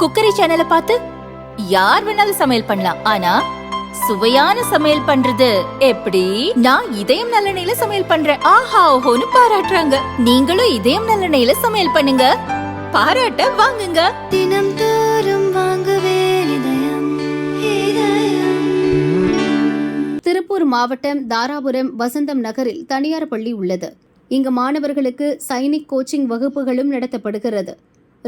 Cookery சேனலை பார்த்து யார் வேணாலும் சமையல் பண்ணலாம். ஆனா சுவையான சமையல் பண்றது எப்படி? நான் இதயம் நல்லெண்ணெயில சமையல் பண்றேன். ஆஹா ஓஹோன்னு பாராட்டுறாங்க. நீங்களும் இதயம் நல்லெண்ணெயில சமையல் பண்ணுங்க. பாராட்ட வாங்குங்க. தினம் தோறும் வாங்குவே இதயம் இதயம். திருப்பூர் மாவட்டம் தாராபுரம் வசந்தம் நகரில் தனியார் பள்ளி உள்ளது. இங்கு மாணவர்களுக்கு சைனிக் கோச்சிங் வகுப்புகளும் நடத்தப்படுகிறது.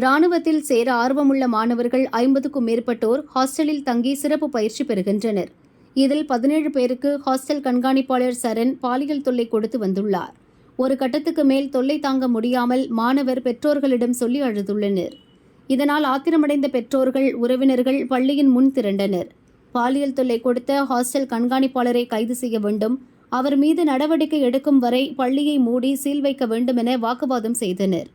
ராணுவத்தில் சேர ஆர்வமுள்ள மாணவர்கள் ஐம்பதுக்கும் மேற்பட்டோர் ஹாஸ்டலில் தங்கி சிறப்பு பயிற்சி பெறுகின்றனர். இதில் பதினேழு பேருக்கு ஹாஸ்டல் கண்காணிப்பாளர் சரண் பாலியல் தொல்லை கொடுத்து வந்துள்ளார். ஒரு கட்டத்துக்கு மேல் தொல்லை தாங்க முடியாமல் மாணவர் பெற்றோர்களிடம் சொல்லி அழுதுள்ளனர். இதனால் ஆத்திரமடைந்த பெற்றோர்கள் உறவினர்கள் பள்ளியின் முன் திரண்டனர். பாலியல் தொல்லை கொடுத்த ஹாஸ்டல் கண்காணிப்பாளரை கைது செய்ய வேண்டும். அவர் மீது நடவடிக்கை எடுக்கும் வரை பள்ளியை மூடி சீல் வைக்க வேண்டும் என வாக்குவாதம் செய்தனர்.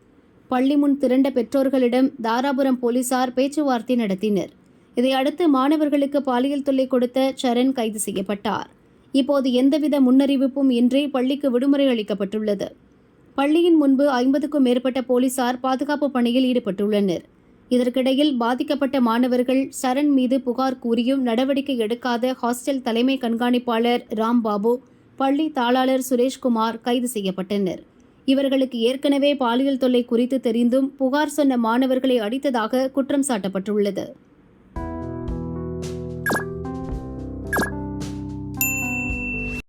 பள்ளி முன் திரண்ட பெற்றோர்களிடம் தாராபுரம் போலீசார் பேச்சுவார்த்தை நடத்தினர். இதையடுத்து மாணவர்களுக்கு பாலியல் தொல்லை கொடுத்த சரண் கைது செய்யப்பட்டார். இப்போது எந்தவித முன்னறிவிப்பும் இன்றி பள்ளிக்கு விடுமுறை அளிக்கப்பட்டுள்ளது. பள்ளியின் முன்பு ஐம்பதுக்கும் மேற்பட்ட போலீசார் பாதுகாப்பு பணியில் ஈடுபட்டுள்ளனர். இதற்கிடையில் பாதிக்கப்பட்ட மாணவர்கள் சரண் மீது புகார் கூறியும் நடவடிக்கை எடுக்காத ஹாஸ்டல் தலைமை கண்காணிப்பாளர் ராம்பாபு பள்ளி தாளாளர் சுரேஷ்குமார் கைது செய்யப்பட்டனர். இவர்களுக்கு ஏற்கனவே பாலியல் தொல்லை குறித்து தெரிந்தும் புகார் சொன்ன மாணவர்களை அடித்ததாக குற்றம் சாட்டப்பட்டுள்ளது.